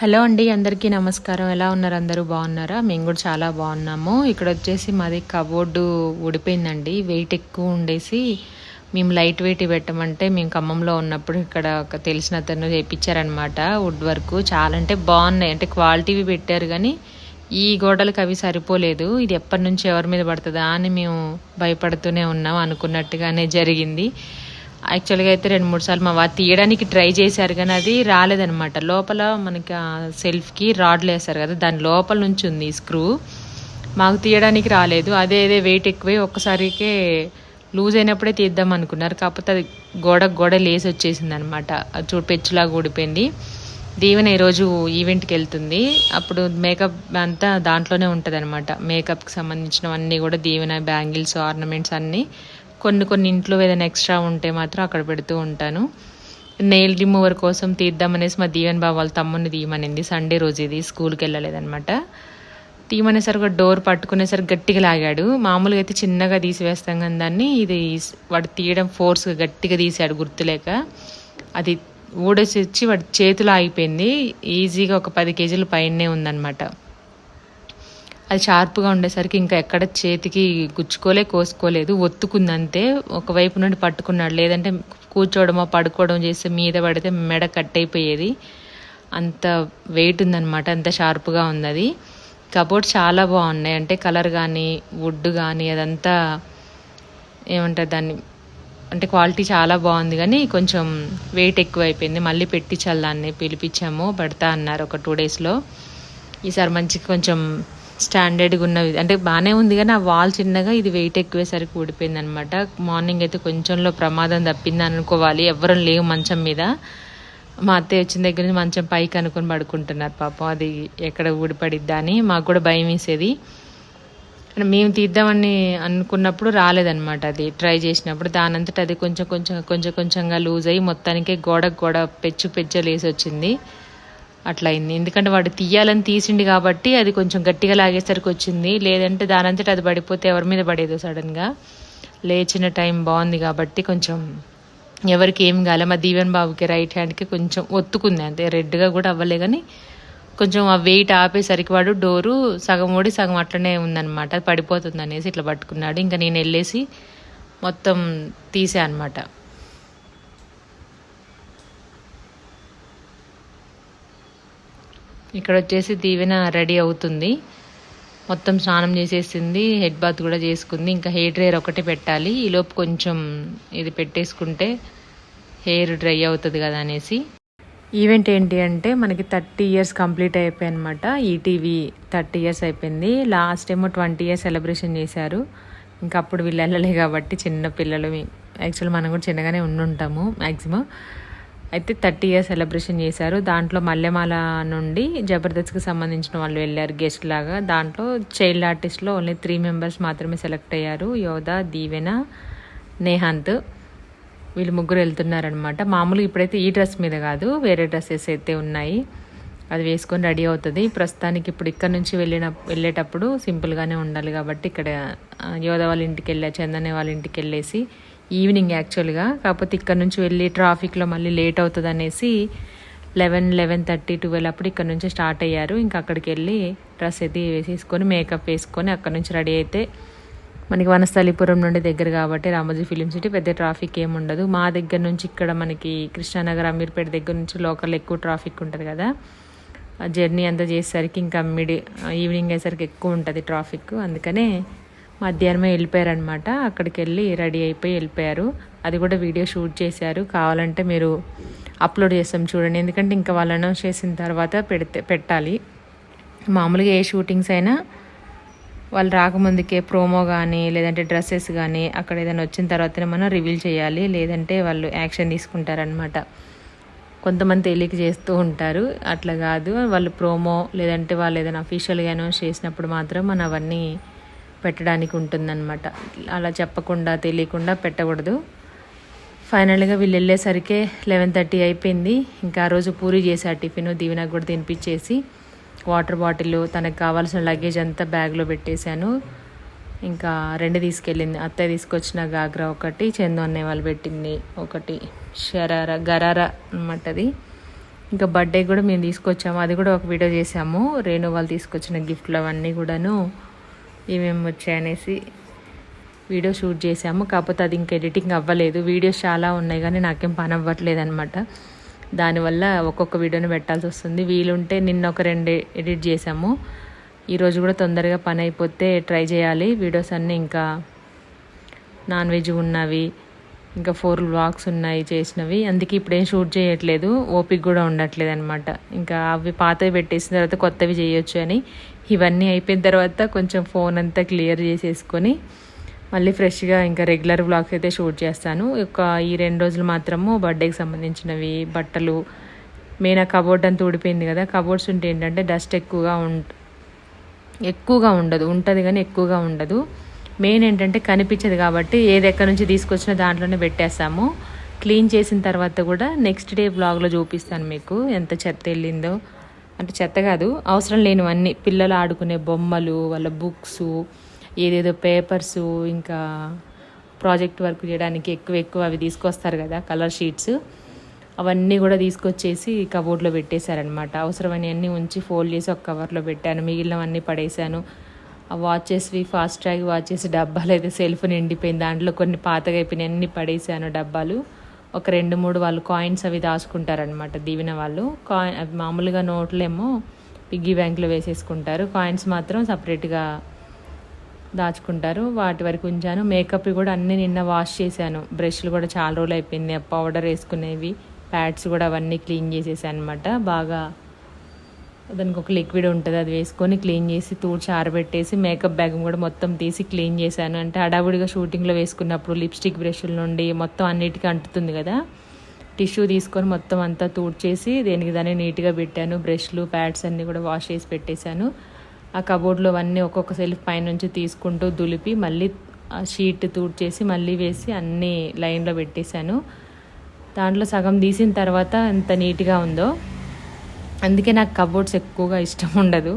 Hello అండి అందరికీ నమస్కారం. ఎలా ఉన్నారు? అందరూ బాగున్నారా? మేము కూడా చాలా బాగున్నాము. ఇక్కడ వచ్చేసి మాది కబోర్డు ఊడిపోయిందండి. వెయిట్ ఎక్కువ ఉండేసి మేము లైట్ వెయిట్ పెట్టమంటే మేము ఖమ్మంలో ఉన్నప్పుడు ఇక్కడ ఒక తెలిసిన అతను చేయించారనమాట వుడ్ వర్క్. చాలా అంటే బాగున్నాయి. అంటే క్వాలిటీవి పెట్టారు కానీ ఈ గోడలకు అవి సరిపోలేదు. ఇది ఎప్పటి నుంచి ఎవరి మీద పడుతుందా అని మేము భయపడుతూనే ఉన్నాం అనుకున్నట్టుగానే జరిగింది. యాక్చువల్గా అయితే రెండు మూడు సార్లు మా వారు తీయడానికి ట్రై చేశారు కానీ అది రాలేదనమాట లోపల మనకి ఆ సెల్ఫ్కి రాడ్లు వేస్తారు కదా దాని లోపల నుంచి ఉంది స్క్రూ మాకు తీయడానికి రాలేదు. అదే అదే వెయిట్ ఎక్కువై ఒక్కసారికే లూజ్ అయినప్పుడే తీద్దాం అనుకున్నారు. కాకపోతే అది గోడ గోడ లేసి వచ్చేసింది అనమాట చూడు పెచ్చులాగా ఊడిపోయింది. దీవెన ఈరోజు ఈవెంట్కి వెళ్తుంది. అప్పుడు మేకప్ అంతా దాంట్లోనే ఉంటుంది అనమాట మేకప్కి సంబంధించినవన్నీ కూడా దీవెన బ్యాంగిల్స్ ఆర్నమెంట్స్ అన్నీ కొన్ని కొన్ని ఇంట్లో ఏదైనా ఎక్స్ట్రా ఉంటే మాత్రం అక్కడ పెడుతూ ఉంటాను. నెయిల్ రిమూవర్ కోసం తీద్దామనేసి మా దీవెన్ బాబు వాళ్ళ తమ్ముడిని తీయమనింది. సండే రోజు ఇది స్కూల్కి వెళ్ళలేదనమాట తీయమనేసరికి డోర్ పట్టుకునేసరికి గట్టిగా లాగాడు. మామూలుగా అయితే చిన్నగా తీసివేస్తాం కానీ దాన్ని ఇది వాడు తీయడం ఫోర్స్గా గట్టిగా తీసాడు గుర్తులేక. అది ఊడేసి వచ్చి వాడి చేతిలో ఆగిపోయింది. ఈజీగా ఒక పది కేజీల పైనే ఉందన్నమాట. అది షార్ప్గా ఉండేసరికి ఇంకా ఎక్కడ చేతికి గుచ్చుకోలే కోసుకోలేదు. ఒత్తుకుంది అంతే ఒకవైపు నుండి పట్టుకున్నాడు. లేదంటే కూర్చోవడమో పడుకోవడం చేస్తే మీద పడితే మెడ కట్ అయిపోయేది. అంత వెయిట్ ఉందన్నమాట. అంత షార్ప్గా ఉంది అది కబోర్డ్ చాలా బాగున్నాయి. అంటే కలర్ కానీ వుడ్ కానీ అదంతా ఏమంటారు దాన్ని? అంటే క్వాలిటీ చాలా బాగుంది. కానీ కొంచెం వెయిట్ ఎక్కువ అయిపోయింది మళ్ళీ పెట్టించాలి దాన్ని. పిలిపించాము. పడతా అన్నారు ఒక టూ డేస్లో. ఈసారి మంచి కొంచెం స్టాండర్డ్గా ఉన్నవి. అంటే బాగానే ఉంది కానీ ఆ వాల్ చిన్నగా ఇది వెయిట్ ఎక్కువేసరికి ఊడిపోయింది అనమాట మార్నింగ్ అయితే కొంచెంలో ప్రమాదం తప్పింది అనుకోవాలి. ఎవరు లేవు మంచం మీద. మా అత్తయ్య వచ్చిన దగ్గర నుంచి మంచం పైకి అనుకుని పడుకుంటున్నారు పాపం. అది ఎక్కడ ఊడిపడిద్దా అని మాకు కూడా భయం వేసేది. మేము తీద్దామని అనుకున్నప్పుడు రాలేదనమాట అది. ట్రై చేసినప్పుడు దానంతట అది కొంచెం కొంచెం కొంచెం కొంచెంగా లూజ్ అయ్యి మొత్తానికే గోడ గోడ పెచ్చు పెచ్చలేసి వచ్చింది అట్లయింది. ఎందుకంటే వాడు తీయాలని తీసిండు కాబట్టి అది కొంచెం గట్టిగా లాగేసరికి వచ్చింది. లేదంటే దానంతట అది పడిపోతే ఎవరి మీద పడేదో సడన్గా లేచిన టైం బాగుంది కాబట్టి కొంచెం ఎవరికి ఏం కాలే. మా దీవెన్ బాబుకి రైట్ హ్యాండ్కి కొంచెం ఒత్తుకుంది అంతే. రెడ్గా కూడా అవ్వలే కానీ కొంచెం ఆ వెయిట్ ఆపేసరికి వాడు డోరు సగం ఓడి సగం అట్లనే ఉందన్నమాట. అది పడిపోతుంది అనేసి ఇట్లా పట్టుకున్నాడు. ఇంకా నేను వెళ్ళేసి మొత్తం తీసా అనమాట ఇక్కడ వచ్చేసి దీవెన రెడీ అవుతుంది. మొత్తం స్నానం చేసేసింది హెడ్ బాత్ కూడా చేసుకుంది. ఇంకా హెయిర్ డ్రైయర్ ఒకటి పెట్టాలి. ఈలోపు కొంచెం ఇది పెట్టేసుకుంటే హెయిర్ డ్రై అవుతుంది కదా అనేసి. ఈవెంట్ ఏంటి అంటే మనకి థర్టీ ఇయర్స్ కంప్లీట్ అయిపోయాయి అనమాట ఈటీవీ థర్టీ ఇయర్స్ అయిపోయింది. లాస్ట్ ఏమో ట్వంటీ ఇయర్స్ సెలబ్రేషన్ చేశారు. ఇంకా అప్పుడు వీళ్ళు వెళ్ళలే కాబట్టి చిన్న పిల్లలు. యాక్చువల్ మనం కూడా చిన్నగానే ఉండుంటాము మ్యాక్సిమం అయితే థర్టీ ఇయర్స్ సెలబ్రేషన్ చేశారు. దాంట్లో మల్లెమాల నుండి జబర్దస్త్కి సంబంధించిన వాళ్ళు వెళ్ళారు గెస్ట్ లాగా. దాంట్లో చైల్డ్ ఆర్టిస్ట్లో ఓన్లీ త్రీ మెంబర్స్ మాత్రమే సెలెక్ట్ అయ్యారు. యోధ దీవెన నేహాంత్. వీళ్ళు ముగ్గురు వెళ్తున్నారనమాట మామూలుగా ఇప్పుడైతే ఈ డ్రెస్ మీద కాదు వేరే డ్రెస్సెస్ అయితే ఉన్నాయి. అది వేసుకొని రెడీ అవుతుంది. ప్రస్తుతానికి ఇప్పుడు ఇక్కడ నుంచి వెళ్ళిన వెళ్ళేటప్పుడు సింపుల్గానే ఉండాలి కాబట్టి ఇక్కడ యోధ వాళ్ళ ఇంటికి వెళ్ళా చందనే వాళ్ళ ఇంటికి వెళ్ళేసి ఈవినింగ్ యాక్చువల్గా. కాకపోతే ఇక్కడ నుంచి వెళ్ళి ట్రాఫిక్లో మళ్ళీ లేట్ అవుతుంది అనేసి లెవెన్ లెవెన్ థర్టీ ట్వెల్వ్ అప్పుడు ఇక్కడ నుంచి స్టార్ట్ అయ్యారు. ఇంకా అక్కడికి వెళ్ళి డ్రెస్ అయితే వేసేసుకొని మేకప్ వేసుకొని అక్కడ నుంచి రెడీ అయితే మనకి వనస్థలిపురం నుండి దగ్గర కాబట్టి రామోజీ ఫిలిం సిటీ పెద్ద ట్రాఫిక్ ఏముండదు మా దగ్గర నుంచి ఇక్కడ మనకి కృష్ణానగర్ అమీర్పేట దగ్గర నుంచి లోకల్ ఎక్కువ ట్రాఫిక్ ఉంటుంది కదా. జర్నీ అంతా చేసేసరికి ఇంకా మిడి ఈవినింగ్ అయ్యేసరికి ఎక్కువ ఉంటుంది ట్రాఫిక్. అందుకనే మధ్యాహ్నమే వెళ్ళిపోయారనమాట అక్కడికి వెళ్ళి రెడీ అయిపోయి వెళ్ళిపోయారు. అది కూడా వీడియో షూట్ చేశారు. కావాలంటే మీరు అప్లోడ్ చేస్తాం చూడండి. ఎందుకంటే ఇంకా వాళ్ళు అనౌన్స్ చేసిన తర్వాత పెడితే పెట్టాలి. మామూలుగా ఏ షూటింగ్స్ అయినా వాళ్ళు రాకముందుకే ప్రోమో కానీ లేదంటే డ్రెస్సెస్ కానీ అక్కడ ఏదైనా వచ్చిన తర్వాతనే మనం రివీల్ చేయాలి. లేదంటే వాళ్ళు యాక్షన్ తీసుకుంటారనమాట కొంతమంది తెలియక చేస్తూ ఉంటారు. అట్లా కాదు. వాళ్ళు ప్రోమో లేదంటే వాళ్ళు ఏదైనా అఫీషియల్గా అనౌన్స్ చేసినప్పుడు మాత్రం మనం అవన్నీ పెట్టడానికి ఉంటుందన్నమాట. అలా చెప్పకుండా తెలియకుండా పెట్టకూడదు. ఫైనల్గా వీళ్ళు వెళ్ళేసరికి లెవెన్ థర్టీ అయిపోయింది. ఇంకా ఆ రోజు పూరి చేసా టిఫిన్ దీవెనకు కూడా తినిపించేసి వాటర్ బాటిల్ తనకు కావాల్సిన లగేజ్ అంతా బ్యాగ్లో పెట్టేశాను. ఇంకా రెండు తీసుకెళ్ళింది. అత్తయ్య తీసుకొచ్చిన గాగ్రా ఒకటి చందు అన్నయ్య వాళ్ళు పెట్టింది ఒకటి. షరారా గరారా అనమాట అది. ఇంకా బర్త్డే కూడా మేము తీసుకొచ్చాము. అది కూడా ఒక వీడియో చేసాము రేణు వాళ్ళు తీసుకొచ్చిన గిఫ్ట్లు అవన్నీ కూడాను. ఏమేమి వచ్చాయనేసి వీడియో షూట్ చేసాము కాకపోతే అది ఇంకా ఎడిటింగ్ అవ్వలేదు. వీడియోస్ చాలా ఉన్నాయి కానీ నాకేం పని అవ్వట్లేదు అనమాట దానివల్ల ఒక్కొక్క వీడియోని పెట్టాల్సి వస్తుంది. వీలుంటే నిన్న ఒక రెండు ఎడిట్ చేసాము ఈరోజు కూడా తొందరగా పని అయిపోతే ట్రై చేయాలి. వీడియోస్ అన్నీ ఇంకా నాన్ వెజ్ ఉన్నవి ఇంకా ఫోర్ బ్లాగ్స్ ఉన్నాయి చేసినవి. అందుకే ఇప్పుడేం షూట్ చేయట్లేదు. ఓపిక కూడా ఉండట్లేదు అనమాట ఇంకా అవి పాతవి పెట్టేసిన తర్వాత కొత్తవి చేయొచ్చు అని ఇవన్నీ అయిపోయిన తర్వాత కొంచెం ఫోన్ అంతా క్లియర్ చేసేసుకొని మళ్ళీ ఫ్రెష్గా ఇంకా రెగ్యులర్ వ్లాగ్స్ అయితే షూట్ చేస్తాను. ఒక ఈ రెండు రోజులు మాత్రము బర్త్డేకి సంబంధించినవి బట్టలు మెయిన్ ఆ కబోర్డ్ అంతా ఊడిపోయింది కదా కబోర్డ్స్ ఉంటే ఏంటంటే డస్ట్ ఎక్కువగా ఉం ఎక్కువగా ఉండదు ఉంటుంది కానీ ఎక్కువగా ఉండదు. మెయిన్ ఏంటంటే కనిపించదు కాబట్టి ఏది ఎక్కడి నుంచి తీసుకొచ్చినా దాంట్లోనే పెట్టేస్తాము. క్లీన్ చేసిన తర్వాత కూడా నెక్స్ట్ డే బ్లాగ్లో చూపిస్తాను మీకు ఎంత చెత్త వెళ్ళిందో. అంటే చెత్త కాదు అవసరం లేనివన్నీ పిల్లలు ఆడుకునే బొమ్మలు వాళ్ళ బుక్స్ ఏదేదో పేపర్స్ ఇంకా ప్రాజెక్ట్ వర్క్ చేయడానికి ఎక్కువ ఎక్కువ అవి తీసుకొస్తారు కదా కలర్ షీట్స్ అవన్నీ కూడా తీసుకొచ్చేసి కబోర్డ్లో పెట్టేశారనమాట అవసరమైనవన్నీ ఉంచి ఫోల్డ్ చేసి ఒక కవర్లో పెట్టాను. మిగిలినవన్నీ పడేశాను. ఆ వాచెస్వి ఫాస్ట్ ట్రాక్ వాచెస్ డబ్బాలు అయితే సెల్ఫ్ నిండిపోయింది. దాంట్లో కొన్ని పాతగా అయిపోయినాయి. అన్ని పడేసాను డబ్బాలు. ఒక రెండు మూడు వాళ్ళు కాయిన్స్ అవి దాచుకుంటారనమాట దీవెన వాళ్ళు. కాయిన్ మామూలుగా నోట్లేమో పిగ్గీ బ్యాంక్లో వేసేసుకుంటారు. కాయిన్స్ మాత్రం సపరేట్గా దాచుకుంటారు. వాటి వరకు ఉంచాను. మేకప్ కూడా అన్నీ నిన్న వాష్ చేశాను. బ్రష్లు కూడా చాలా రోజులు అయిపోయింది. పౌడర్ వేసుకునేవి ప్యాడ్స్ కూడా అవన్నీ క్లీన్ చేసేసాను అనమాట బాగా దానికి ఒక లిక్విడ్ ఉంటుంది అది వేసుకొని క్లీన్ చేసి తూడ్చి ఆరబెట్టేసి మేకప్ బ్యాగ్ కూడా మొత్తం తీసి క్లీన్ చేశాను. అంటే హడావుడిగా షూటింగ్లో వేసుకున్నప్పుడు లిప్స్టిక్ బ్రష్ల నుండి మొత్తం అన్నిటికీ అంటుతుంది కదా. టిష్యూ తీసుకొని మొత్తం అంతా తూడ్చేసి దేనికి దాన్ని నీట్గా పెట్టాను. బ్రష్లు ప్యాడ్స్ అన్నీ కూడా వాష్ చేసి పెట్టేశాను. ఆ కబోర్డ్లో అన్నీ ఒక్కొక్క సెల్ఫ్ పైనుంచి తీసుకుంటూ దులిపి మళ్ళీ ఆ షీట్ తూడ్చేసి మళ్ళీ వేసి అన్నీ లైన్లో పెట్టేశాను. దాంట్లో సగం తీసిన తర్వాత ఎంత నీట్గా ఉందో అందుకే నాకు కబోర్డ్స్ ఎక్కువగా ఇష్టం ఉండదు.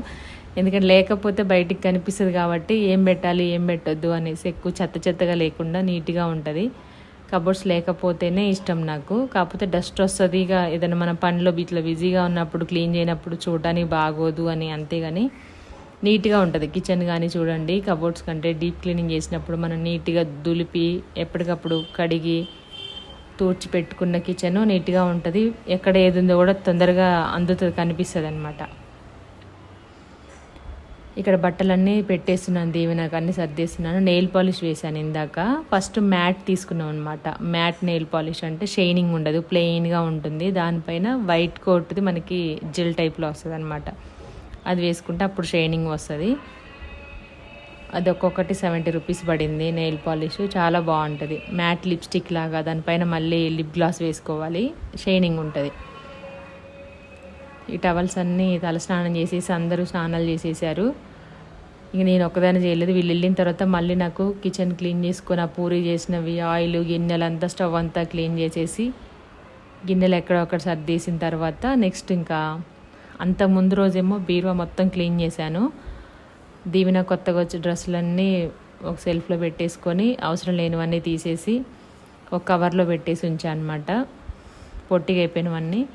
ఎందుకంటే లేకపోతే బయటికి కనిపిస్తుంది కాబట్టి ఏం పెట్టాలి ఏం పెట్టొద్దు అనేసి ఎక్కువ చెత్త చెత్తగా లేకుండా నీట్గా ఉంటుంది. కబోర్డ్స్ లేకపోతేనే ఇష్టం నాకు. కాకపోతే డస్ట్ వస్తుంది ఇక ఏదైనా మన పనిలో ఇట్లా బిజీగా ఉన్నప్పుడు క్లీన్ చేయనప్పుడు చూడడానికి బాగోదు అని అంతేగాని నీట్గా ఉంటుంది. కిచెన్ కానీ చూడండి కబోర్డ్స్ కంటే డీప్ క్లీనింగ్ చేసినప్పుడు మనం నీట్గా దులిపి ఎప్పటికప్పుడు కడిగి తూర్చి పెట్టుకున్న కిచెన్ నీట్గా ఉంటుంది. ఎక్కడ ఏది ఉందో కూడా తొందరగా అందుతుంది కనిపిస్తుంది అనమాట ఇక్కడ బట్టలన్నీ పెట్టేస్తున్నాను దీవెనకు అన్ని సర్దేస్తున్నాను. నెయిల్ పాలిష్ వేసాను ఇందాక. ఫస్ట్ మ్యాట్ తీసుకున్నాం అనమాట మ్యాట్ నెయిల్ పాలిష్ అంటే షైనింగ్ ఉండదు ప్లెయిన్గా ఉంటుంది. దానిపైన వైట్ కోట్ది మనకి జెల్ టైప్లో వస్తుంది అనమాట అది వేసుకుంటే అప్పుడు షైనింగ్ వస్తుంది. అది ఒక్కొక్కటి సెవెంటీ రూపీస్ పడింది నెయిల్ పాలిష్. చాలా బాగుంటుంది. మ్యాట్ లిప్స్టిక్ లాగా దానిపైన మళ్ళీ లిప్ గ్లాస్ వేసుకోవాలి. షైనింగ్ ఉంటుంది. ఈ టవల్స్ అన్నీ తల స్నానం చేసేసి అందరూ స్నానాలు చేసేసారు. ఇంక నేను ఒక్కదాన్ని చేయలేదు. వీళ్ళు వెళ్ళిన తర్వాత మళ్ళీ నాకు కిచెన్ క్లీన్ చేసుకుని ఆ పూరి చేసినవి ఆయిల్ గిన్నెలు అంతా స్టవ్ అంతా క్లీన్ చేసేసి గిన్నెలు ఎక్కడొక్కడ సర్దేసిన తర్వాత నెక్స్ట్ ఇంకా అంత ముందు రోజేమో బీరువా మొత్తం క్లీన్ చేశాను. దీవిన కొత్తగా వచ్చే డ్రెస్సులన్నీ ఒక సెల్ఫ్లో పెట్టేసుకొని అవసరం లేనివన్నీ తీసేసి ఒక కవర్లో పెట్టేసి ఉంచాను అనమాట పొట్టిగా అయిపోయినవన్నీ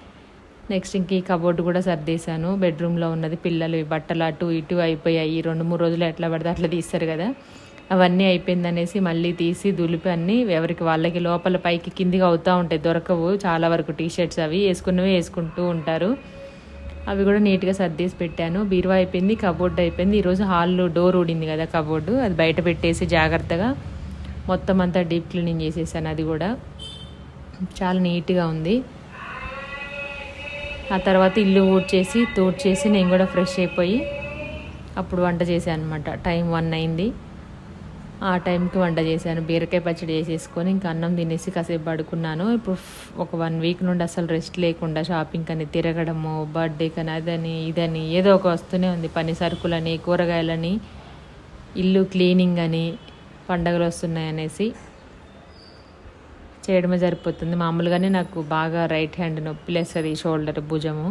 నెక్స్ట్ ఇంక ఈ కబోర్డు కూడా సర్దేశాను. బెడ్రూమ్లో ఉన్నది పిల్లలు బట్టలు అటు ఇటు అయిపోయాయి. ఈ రెండు మూడు రోజులు ఎట్లా పడితే అట్లా తీస్తారు కదా. అవన్నీ అయిపోయిందనేసి మళ్ళీ తీసి దులిపి అన్నీ ఎవరికి వాళ్ళకి లోపల పైకి కిందిగా అవుతూ ఉంటాయి. దొరకవు. చాలా వరకు టీ షర్ట్స్ అవి వేసుకున్నవి వేసుకుంటూ ఉంటారు. అవి కూడా నీట్గా సర్దేసి పెట్టాను. బీరువా అయిపోయింది కబోర్డ్ అయిపోయింది. ఈరోజు హాల్లో డోర్ ఊడింది కదా కబోర్డు. అది బయట పెట్టేసి జాగ్రత్తగా మొత్తం అంతా డీప్ క్లీనింగ్ చేసేసాను అది కూడా. చాలా నీట్గా ఉంది. ఆ తర్వాత ఇల్లు ఊడ్చేసి తూడ్చేసి నేను కూడా ఫ్రెష్ అయిపోయి అప్పుడు వంట చేశాను అనమాట టైం వన్ అయింది. ఆ టైంకి వంట చేశాను. బీరకాయ పచ్చడి చేసేసుకొని ఇంకా అన్నం తినేసి కాసేపు పడుకున్నాను. ఇప్పుడు ఒక వన్ వీక్ నుండి అసలు రెస్ట్ లేకుండా షాపింగ్ అని తిరగడము బర్త్డే కానీ అదని ఇదని ఏదో ఒక వస్తూనే ఉంది. పని సరుకులని కూరగాయలని ఇల్లు క్లీనింగ్ అని పండగలు వస్తున్నాయి అనేసి చేయడమే సరిపోతుంది. మామూలుగానే నాకు బాగా రైట్ హ్యాండ్ నొప్పి లేస్తుంది షోల్డర్ భుజము.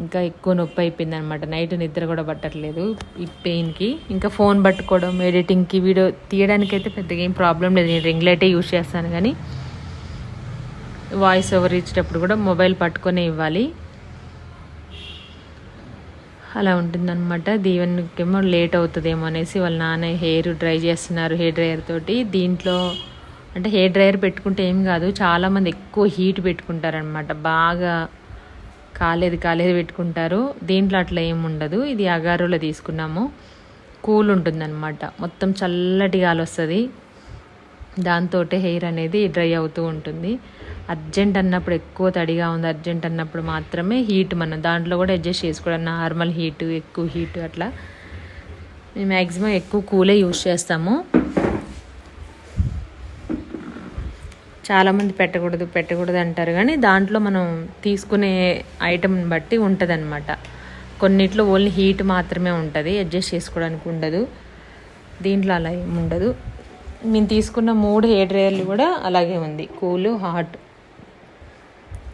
ఇంకా ఎక్కువ నొప్పి అయిపోయింది అనమాట నైట్ నిద్ర కూడా పట్టట్లేదు ఈ పెయిన్కి. ఇంకా ఫోన్ పట్టుకోవడం ఎడిటింగ్కి వీడియో తీయడానికి అయితే పెద్దగా ఏం ప్రాబ్లం లేదు. నేను రింగ్ లైటే యూజ్ చేస్తాను కానీ వాయిస్ ఓవర్ ఇచ్చేటప్పుడు కూడా మొబైల్ పట్టుకొనే ఇవ్వాలి. అలా ఉంటుందన్నమాట. దీవెనకేమో లేట్ అవుతుందేమో అనేసి వాళ్ళ నాన్న హెయిర్ డ్రై చేస్తున్నారు హెయిర్ డ్రైయర్ తోటి. దీంట్లో అంటే హెయిర్ డ్రైయర్ పెట్టుకుంటే ఏం కాదు చాలామంది ఎక్కువ హీట్ పెట్టుకుంటారనమాట బాగా కాలేదు కాలేదు పెట్టుకుంటారు. దీంట్లో అట్లా ఏం ఉండదు. ఇది అగారులో తీసుకున్నాము. కూల్ ఉంటుందన్నమాట. మొత్తం చల్లటి గాలి వస్తుంది. దాంతో హెయిర్ అనేది డ్రై అవుతూ ఉంటుంది. అర్జెంట్ అన్నప్పుడు ఎక్కువ తడిగా ఉంది. అర్జెంట్ అన్నప్పుడు మాత్రమే హీట్ మనం దాంట్లో కూడా అడ్జస్ట్ చేసుకోవడం. నార్మల్ హీటు ఎక్కువ హీట్ అట్లా. మేము మ్యాక్సిమం ఎక్కువ కూలే యూజ్ చేస్తాము. చాలామంది పెట్టకూడదు పెట్టకూడదు అంటారు. కానీ దాంట్లో మనం తీసుకునే ఐటమ్ని బట్టి ఉంటుంది అనమాట కొన్నిట్లో ఓన్లీ హీట్ మాత్రమే ఉంటుంది అడ్జస్ట్ చేసుకోవడానికి ఉండదు. దీంట్లో అలా ఏమి ఉండదు. మేము తీసుకున్న మూడు హెయిర్ డ్రైయర్లు కూడా అలాగే ఉంది. కూల్ హాట్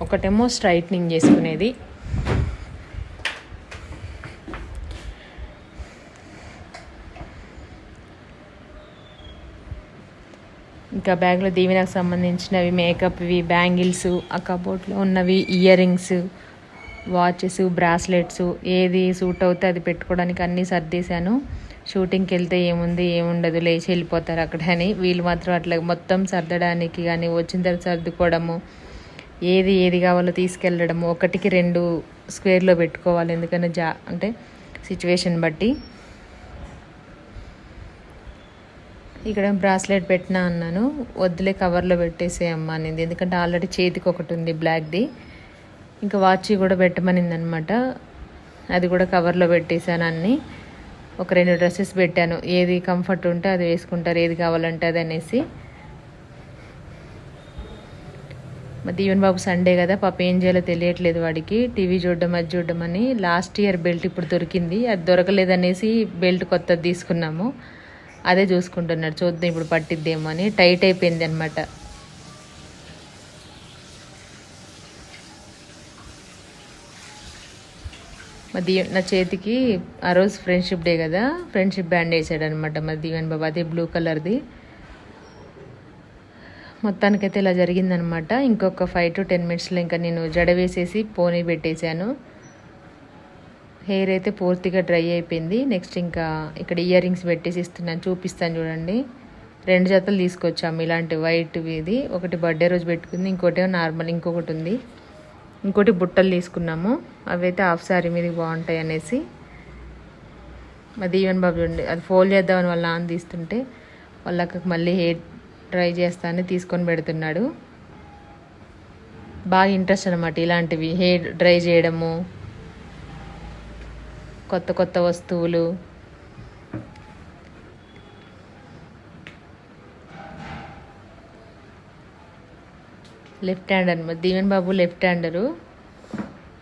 ఒకటేమో స్ట్రైట్నింగ్ చేసుకునేది. ఇంకా బ్యాగ్లో దీవెనకు సంబంధించినవి మేకప్వి బ్యాంగిల్స్ ఆ కబోర్డ్లో ఉన్నవి ఇయర్ రింగ్స్ వాచెస్ బ్రాస్లెట్స్ ఏది సూట్ అవుతే అది పెట్టుకోవడానికి అన్నీ సర్దేశాను. షూటింగ్కి వెళ్తే ఏముంది ఏముండదు లేచి వెళ్ళిపోతారు అక్కడ అని. వీళ్ళు మాత్రం అట్లా మొత్తం సర్దడానికి కానీ వచ్చిన తర్వాత సర్దుకోవడము ఏది ఏది కావాలో తీసుకెళ్ళడము ఒకటికి రెండు స్క్వేర్లో పెట్టుకోవాలి. ఎందుకంటే జా అంటే సిచ్యువేషన్ బట్టి ఇక్కడ బ్రాస్లెట్ పెట్టినా అన్నాను. వద్దులే కవర్లో పెట్టేసే అమ్మ ఎందుకంటే ఆల్రెడీ చేతికి ఒకటి ఉంది బ్లాక్ది. ఇంకా వాచ్ కూడా పెట్టమనింది అనమాట అది కూడా కవర్లో పెట్టేశాను అన్నీ. ఒక రెండు డ్రెస్సెస్ పెట్టాను. ఏది కంఫర్ట్ ఉంటే అది వేసుకుంటారు ఏది కావాలంటే అది అనేసి. మా దీవెన్ బాబు సండే కదా పాప ఏం చేయాలో తెలియట్లేదు వాడికి. టీవీ చూడడం అది చూడడం అని. లాస్ట్ ఇయర్ బెల్ట్ ఇప్పుడు దొరికింది. అది దొరకలేదనేసి బెల్ట్ కొత్తది తీసుకున్నాము. అదే చూసుకుంటున్నాడు. చూద్దాం ఇప్పుడు పట్టిద్దేమో అని టైట్ అయిపోయింది అనమాట మరి నా చేతికి ఆ రోజు ఫ్రెండ్షిప్ డే కదా ఫ్రెండ్షిప్ బ్యాండ్ వేసాడు అనమాట మా దీవెన్ బాబా అదే బ్లూ కలర్ది మొత్తానికైతే ఇలా జరిగిందనమాట ఇంకొక ఫైవ్ టు టెన్ మినిట్స్లో ఇంకా నేను జడ వేసేసి పోనీ పెట్టేశాను. హెయిర్ అయితే పూర్తిగా డ్రై అయిపోయింది. నెక్స్ట్ ఇంకా ఇక్కడ ఇయర్ రింగ్స్ పెట్టేసి ఇస్తున్నాను. చూపిస్తాను చూడండి. రెండు జతలు తీసుకొచ్చాము. ఇలాంటి వైట్ ఇది. ఒకటి బర్త్డే రోజు పెట్టుకుంది. ఇంకోటి నార్మల్ ఇంకొకటి ఉంది. ఇంకోటి బుట్టలు తీసుకున్నాము. అవి అయితే హాఫ్ శారీ మీద బాగుంటాయి అనేసి. మా దీవెన్ బాబు చూడండి. అది ఫోల్డ్ చేద్దామని వాళ్ళ నాన్న తీస్తుంటే వాళ్ళకి మళ్ళీ హెయిర్ డ్రై చేస్తానని తీసుకొని పెడుతున్నాడు. బాగా ఇంట్రెస్ట్ అనమాట ఇలాంటివి. హెయిర్ డ్రై చేయడము. కొత్త కొత్త వస్తువులు. లెఫ్ట్ హ్యాండ్ అనమాట దీవెన్ బాబు లెఫ్ట్ హ్యాండరు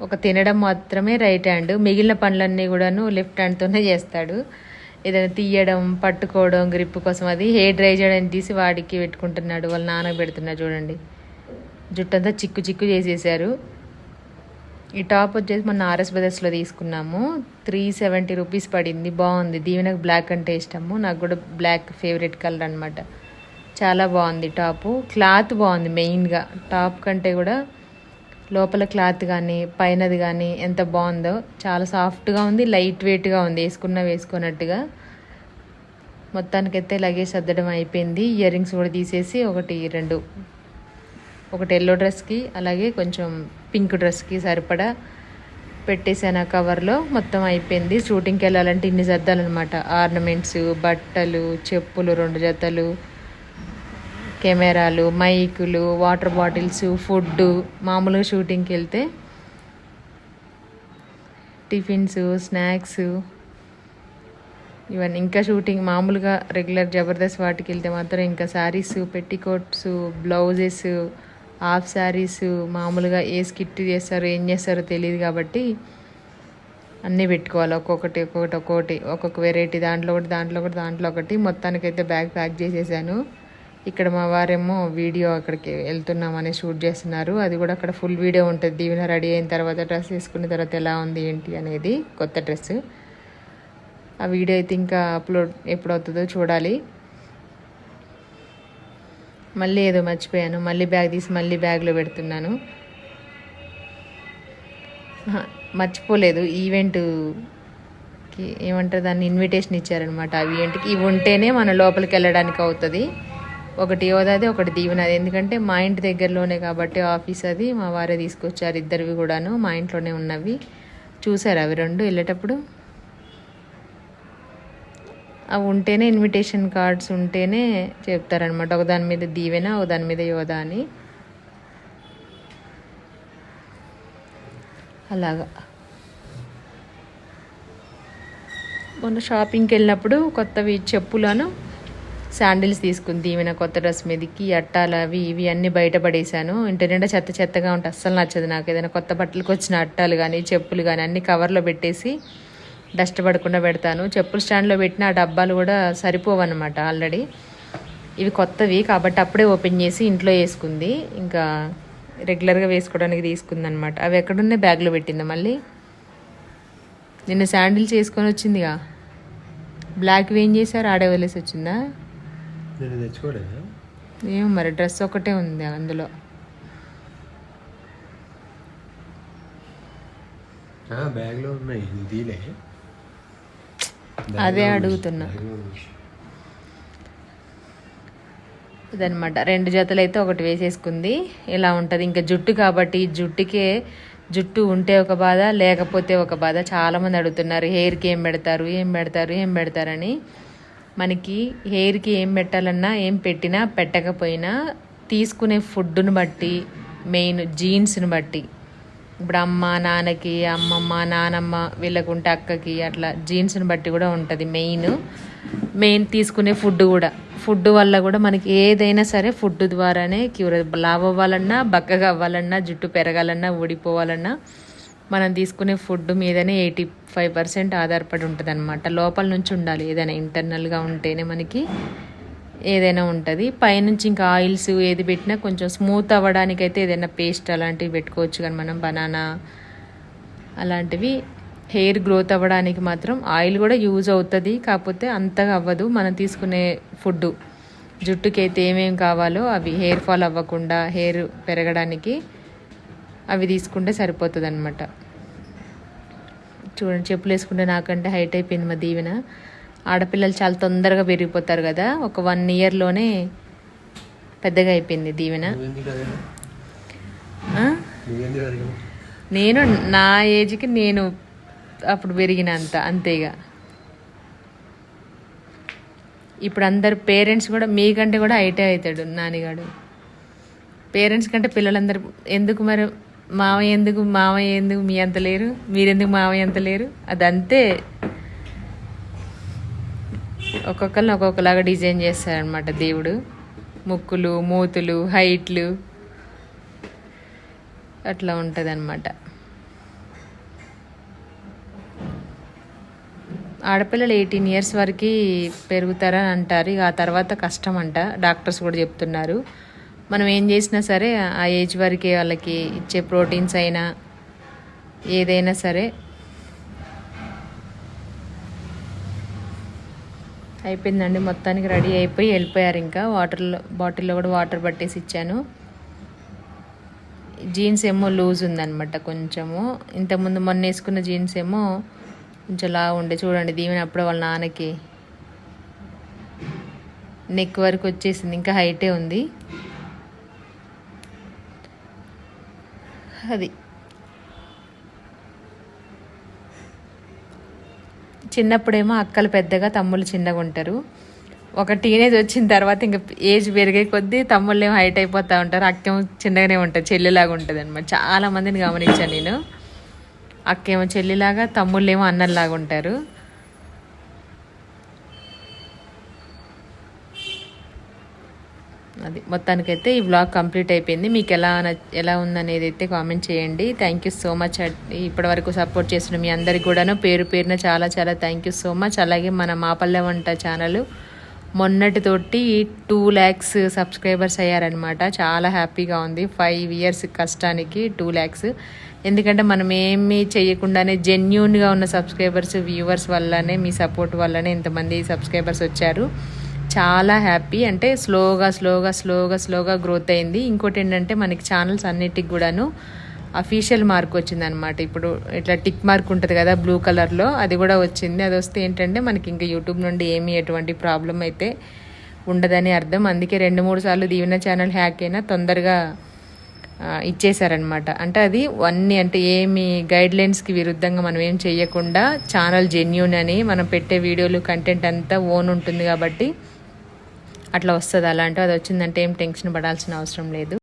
ఒక తినడం మాత్రమే రైట్ హ్యాండ్ మిగిలిన పనులన్నీ కూడాను లెఫ్ట్ హ్యాండ్తోనే చేస్తాడు. ఏదైనా తీయడం పట్టుకోవడం గ్రిప్ కోసం అది హెయిర్ డ్రై చేయడానికి తీసి వాడికి పెట్టుకుంటున్నాడు. వాళ్ళ నాన్నకు పెడుతున్నాడు చూడండి. జుట్టంతా చిక్కు చిక్కు చేసేసారు. ఈ టాప్ వచ్చేసి మన ఆర్ఎస్ బ్రదర్స్లో తీసుకున్నాము. త్రీ సెవెంటీ రూపీస్ పడింది. బాగుంది. దీవెనకు బ్లాక్ అంటే ఇష్టము. నాకు కూడా బ్లాక్ ఫేవరెట్ కలర్ అనమాట చాలా బాగుంది టాపు. క్లాత్ బాగుంది మెయిన్గా టాప్ కంటే కూడా లోపల క్లాత్ కానీ పైనది కానీ ఎంత బాగుందో చాలా సాఫ్ట్గా ఉంది లైట్ వెయిట్గా ఉంది. వేసుకున్న వేసుకున్నట్టుగా మొత్తానికైతే లగేజ్ సర్దడం అయిపోయింది. ఇయర్ రింగ్స్ కూడా తీసేసి ఒకటి రెండు ఒకటి ఎల్లో డ్రెస్కి అలాగే కొంచెం పింక్ డ్రెస్కి సరిపడా పెట్టేశాను ఆ కవర్లో మొత్తం అయిపోయింది. షూటింగ్కి వెళ్ళాలంటే ఇన్ని సర్దాలన్నమాట ఆర్నమెంట్స్ బట్టలు చెప్పులు రెండు జతలు కెమెరాలు మైకులు వాటర్ బాటిల్స్ ఫుడ్ మామూలుగా షూటింగ్కి వెళ్తే టిఫిన్స్ స్నాక్స్ ఇవన్నీ. ఇంకా షూటింగ్ మామూలుగా రెగ్యులర్ జబర్దస్త్ వాటికి వెళ్తే మాత్రం ఇంకా saris petticoats blouses half saris మామూలుగా ఏ స్కిట్ చేస్తారో ఏం చేస్తారో తెలియదు కాబట్టి అన్నీ పెట్టుకోవాలి. ఒక్కొక్కటి ఒక్కొక్కటి ఒక్కొక్కటి. ఒక్కొక్క వెరైటీ దాంట్లో ఒకటి దాంట్లో ఒకటి దాంట్లో ఒకటి. మొత్తానికైతే బ్యాగ్ ప్యాక్ చేసేసాను. ఇక్కడ మా వారేమో వీడియో అక్కడికి వెళ్తున్నామని షూట్ చేస్తున్నారు. అది కూడా అక్కడ ఫుల్ వీడియో ఉంటుంది. దీవెన రెడీ అయిన తర్వాత డ్రెస్ వేసుకున్న తర్వాత ఎలా ఉంది ఏంటి అనేది కొత్త డ్రెస్. ఆ వీడియో అయితే ఇంకా అప్లోడ్ ఎప్పుడవుతుందో చూడాలి. మళ్ళీ ఏదో మర్చిపోయాను. మళ్ళీ బ్యాగ్ తీసి మళ్ళీ బ్యాగ్లో పెడుతున్నాను. మర్చిపోలేదు. ఈవెంట్కి ఏమంటారు దాన్ని ఇన్విటేషన్ ఇచ్చారనమాట ఆ ఈవెంట్కి ఇవి ఉంటేనే మన లోపలికి వెళ్ళడానికి అవుతుంది. ఒకటి యోధాది ఒకటి దీవెనది. ఎందుకంటే మా ఇంటి దగ్గరలోనే కాబట్టి ఆఫీస్ అది మా వారే తీసుకొచ్చారు ఇద్దరివి కూడాను. మా ఇంట్లోనే ఉన్నవి. చూసారు అవి రెండు వెళ్ళేటప్పుడు? అవి ఉంటేనే ఇన్విటేషన్ కార్డ్స్ ఉంటేనే చెప్తారనమాట ఒక దాని మీద దీవెన ఒక దాని మీద యోధ అని. అలాగా. మొన్న షాపింగ్కి వెళ్ళినప్పుడు కొత్తవి చెప్పులను శాండిల్స్ తీసుకుని దీవెన కొత్త డ్రెస్ మీదకి అట్టాలు అవి ఇవి అన్నీ బయటపడేశాను ఇంటి నిండా చెత్త చెత్తగా ఉంటే అస్సలు నచ్చదు నాకు. ఏదైనా కొత్త బట్టలకు వచ్చిన అట్టాలు కానీ చెప్పులు కానీ అన్నీ కవర్లో పెట్టేసి డస్ట్ పడకుండా పెడతాను. చెప్పులు స్టాండ్లో పెట్టిన ఆ డబ్బాలు కూడా సరిపోవన్నమాట ఆల్రెడీ. ఇవి కొత్తవి కాబట్టి అప్పుడే ఓపెన్ చేసి ఇంట్లో వేసుకుంది. ఇంకా రెగ్యులర్గా వేసుకోవడానికి తీసుకుంది అనమాట అవి ఎక్కడున్నాయి? బ్యాగ్లో పెట్టిందా మళ్ళీ? నిన్న శాండిల్స్ వేసుకొని వచ్చిందిగా. బ్లాక్ ఏం చేశారు? ఆడే వదిలేసి వచ్చిందా? ఏమో మరి డ్రెస్ ఒకటే ఉంది అందులో. బ్యాగ్లో ఉన్నాయి. అదే అడుగుతున్నా. ఇదనమాట రెండు జతలు అయితే ఒకటి వేసేసుకుంది. ఇలా ఉంటుంది. ఇంకా జుట్టు కాబట్టి జుట్టుకే జుట్టు ఉంటే ఒక బాధ లేకపోతే ఒక బాధ. చాలామంది అడుగుతున్నారు హెయిర్కి ఏం పెడతారు ఏం పెడతారు ఏం పెడతారని. మనకి హెయిర్కి ఏం పెట్టాలన్నా ఏం పెట్టినా పెట్టకపోయినా తీసుకునే ఫుడ్ను బట్టి మెయిన్ జీన్స్ని బట్టి ఇప్పుడు అమ్మ నాన్నకి అమ్మమ్మ నానమ్మ వీళ్ళకుంటే అక్కకి అట్లా జీన్స్ని బట్టి కూడా ఉంటుంది మెయిన్. మెయిన్ తీసుకునే ఫుడ్ కూడా. ఫుడ్ వల్ల కూడా మనకి ఏదైనా సరే ఫుడ్ ద్వారానే క్యూర్ లావ్ అవ్వాలన్నా బక్కగా అవ్వాలన్నా జుట్టు పెరగాలన్నా ఊడిపోవాలన్నా మనం తీసుకునే ఫుడ్ మీదనే ఎయిటీ ఫైవ్ పర్సెంట్ ఆధారపడి ఉంటుంది అనమాట లోపల నుంచి ఉండాలి. ఏదైనా ఇంటర్నల్గా ఉంటేనే మనకి ఏదైనా ఉంటుంది. పైనుంచి ఇంకా ఆయిల్స్ ఏది పెట్టినా కొంచెం స్మూత్ అవ్వడానికైతే ఏదైనా పేస్ట్ అలాంటివి పెట్టుకోవచ్చు కానీ మనం బనానా అలాంటివి. హెయిర్ గ్రోత్ అవ్వడానికి మాత్రం ఆయిల్ కూడా యూజ్ అవుతుంది. కాకపోతే అంతగా అవ్వదు. మనం తీసుకునే ఫుడ్ జుట్టుకి అయితే ఏమేమి కావాలో అవి హెయిర్ ఫాల్ అవ్వకుండా హెయిర్ పెరగడానికి అవి తీసుకుంటే సరిపోతుంది అనమాట చూడండి చెప్పులు వేసుకుంటే నాకంటే హైట్ అయిపోయింది మా దీవెన. ఆడపిల్లలు చాలా తొందరగా పెరిగిపోతారు కదా. ఒక వన్ ఇయర్లోనే పెద్దగా అయిపోయింది దీవెన. నేను నా ఏజ్కి నేను అప్పుడు పెరిగినంత అంతేగా. ఇప్పుడు అందరు పేరెంట్స్ కూడా మీకంటే కూడా హైటే అవుతాడు నానిగాడు. పేరెంట్స్ కంటే పిల్లలందరూ ఎందుకు మరి మావయ్య ఎందుకు మావయ్య ఎందుకు మీ అంత లేరు? మీరెందుకు మావయ్య అంత లేరు? అదంతే. ఒక్కొక్కరిని ఒక్కొక్కలాగా డిజైన్ చేస్తారనమాట దేవుడు. ముక్కులు మూతులు హైట్లు. అట్లా ఉంటుంది అనమాట ఆడపిల్లలు ఎయిటీన్ ఇయర్స్ వరకు పెరుగుతారని అంటారు. ఇక ఆ తర్వాత కష్టం అంట డాక్టర్స్ కూడా చెప్తున్నారు. మనం ఏం చేసినా సరే ఆ ఏజ్ వరకే వాళ్ళకి ఇచ్చే ప్రోటీన్స్ అయినా ఏదైనా సరే అయిపోయిందండి. మొత్తానికి రెడీ అయిపోయి వెళ్ళిపోయారు ఇంకా. వాటర్లో బాటిల్లో కూడా వాటర్ పట్టేసి ఇచ్చాను. జీన్స్ ఏమో లూజ్ ఉందనమాట కొంచెము. ఇంతకుముందు మొన్న వేసుకున్న జీన్స్ ఏమో కొంచెం లా ఉండే. చూడండి దీవెన అప్పుడు వాళ్ళ నాన్నకి నెక్ వరకు వచ్చేసింది. ఇంకా హైటే ఉంది. అది. చిన్నప్పుడేమో అక్కలు పెద్దగా తమ్ముళ్ళు చిన్నగా ఉంటారు. ఒక టీనేజ్ వచ్చిన తర్వాత ఇంకా ఏజ్ పెరిగే కొద్దీ తమ్ముళ్ళు ఏమో హైట్ అయిపోతూ ఉంటారు. అక్కేమో చిన్నగానే ఉంటుంది చెల్లిలాగా ఉంటుంది అనమాట చాలా మందిని గమనించాను నేను. అక్కేమో చెల్లిలాగా తమ్ముళ్ళు ఏమో అన్నల్లాగా ఉంటారు. అది. మొత్తానికైతే ఈ వ్లాగ్ కంప్లీట్ అయిపోయింది. మీకు ఎలా ఎలా ఉందనేది అయితే కామెంట్ చేయండి. థ్యాంక్ యూ సో మచ్ ఇప్పటి వరకు సపోర్ట్ చేసిన మీ అందరికి కూడాను పేరు పేరున చాలా చాలా థ్యాంక్ యూ సో మచ్ అలాగే మన మాపల్లె వంట ఛానల్ మొన్నటితోటి టూ ల్యాక్స్ సబ్స్క్రైబర్స్ అయ్యారనమాట చాలా హ్యాపీగా ఉంది. ఫైవ్ ఇయర్స్ కష్టానికి టూ ల్యాక్స్ ఎందుకంటే మనం ఏమీ చేయకుండానే జెన్యున్గా ఉన్న సబ్స్క్రైబర్స్ వ్యూవర్స్ వల్లనే మీ సపోర్ట్ వల్లనే ఇంతమంది సబ్స్క్రైబర్స్ వచ్చారు. చాలా హ్యాపీ. అంటే స్లోగా స్లోగా స్లోగా స్లోగా గ్రోత్ అయింది. ఇంకోటి ఏంటంటే మనకి ఛానల్స్ అన్నిటికి కూడాను అఫీషియల్ మార్క్ వచ్చిందనమాట ఇప్పుడు ఇట్లా టిక్ మార్క్ ఉంటుంది కదా బ్లూ కలర్లో అది కూడా వచ్చింది. అది వస్తే ఏంటంటే మనకి ఇంకా యూట్యూబ్ నుండి ఏమీ ఎటువంటి ప్రాబ్లం అయితే ఉండదని అర్థం. అందుకే రెండు మూడు సార్లు దీవెన ఛానల్ హ్యాక్ అయినా తొందరగా ఇచ్చేశారనమాట ఇచ్చేసారనమాట అంటే అది అన్ని అంటే ఏమి గైడ్ లైన్స్కి విరుద్ధంగా మనం ఏం చేయకుండా ఛానల్ జెన్యూన్ అని మనం పెట్టే వీడియోలు కంటెంట్ అంతా ఓన్ ఉంటుంది కాబట్టి అట్లా వస్తుంది. అలాంటివి అది వచ్చిందంటే ఏం టెన్షన్ పడాల్సిన అవసరం లేదు.